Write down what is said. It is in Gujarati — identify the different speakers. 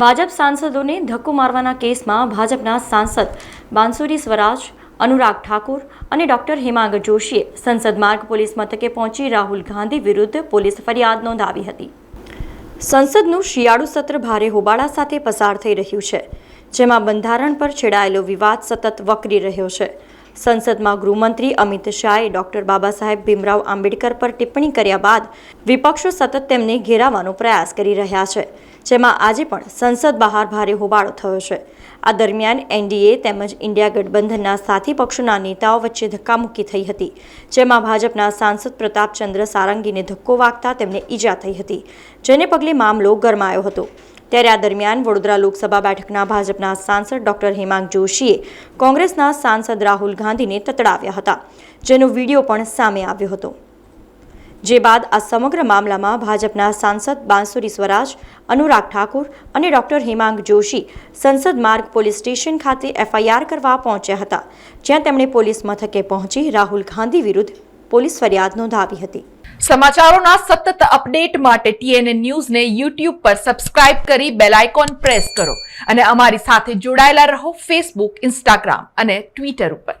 Speaker 1: ભાજપ સાંસદોને ધક્કો મારવાના કેસમાં ભાજપના સાંસદ બાંસુરી સ્વરાજ, અનુરાગ ઠાકુર અને ડોક્ટર હેમાંગ જોશીએ સંસદ માર્ગ પોલીસ મથકે પહોંચી રાહુલ ગાંધી વિરુદ્ધ પોલીસ ફરિયાદ નોંધાવી હતી. સંસદનું શિયાળુ સત્ર ભારે હોબાળા સાથે પસાર થઈ રહ્યું છે, જેમાં બંધારણ પર છેડાયેલો વિવાદ સતત વકરી રહ્યો છે. સંસદમાં ગૃહમંત્રી અમિત શાહે ડોક્ટર બાબા સાહેબ ભીમરાવ આંબેડકર પર ટિપ્પણી કર્યા બાદ વિપક્ષો સતત તેમને ઘેરાવાનો પ્રયાસ કરી રહ્યા છે. જેમાં આજે પણ સંસદ બહાર ભારે હોબાળો થયો છે. આ દરમિયાન એનડીએ તેમજ ઇન્ડિયા ગઠબંધનના સાથી પક્ષોના નેતાઓ વચ્ચે ધક્કામુક્કી થઈ હતી, જેમાં ભાજપના સાંસદ પ્રતાપચંદ્ર સારંગીને ધક્કો વાગતા તેમને ઈજા થઈ હતી, જેને પગલે મામલો ગરમાયો હતો. ત્યારે આ દરમિયાન વડોદરા લોકસભા બેઠકના ભાજપના સાંસદ ડોક્ટર હેમાંગ જોશીએ કોંગ્રેસના સાંસદ રાહુલ ગાંધીને તતડાવ્યા હતા, જેનો વીડિયો પણ સામે આવ્યો હતો. જે બાદ આ સમગ્ર મામલામાં ભાજપના સાંસદ બાંસુરી સ્વરાજ, અનુરાગ ઠાકુર અને ડોક્ટર હેમાંગ જોશી સંસદ માર્ગ પોલીસ સ્ટેશન ખાતે એફઆઈઆર કરવા પહોંચ્યા હતા, જ્યાં તેમણે પોલીસ મથકે પહોંચી રાહુલ ગાંધી વિરુદ્ધ પોલીસ ફરિયાદ નોંધાવી હતી.
Speaker 2: સમાચારોના સતત અપડેટ માટે ટીએનએ ન્યૂઝને યુટ્યુબ પર સબસ્ક્રાઇબ કરી બેલ આઇકોન પ્રેસ કરો અને અમારી સાથે જોડાયેલા રહો ફેસબુક, ઇન્સ્ટાગ્રામ અને ટ્વિટર ઉપર.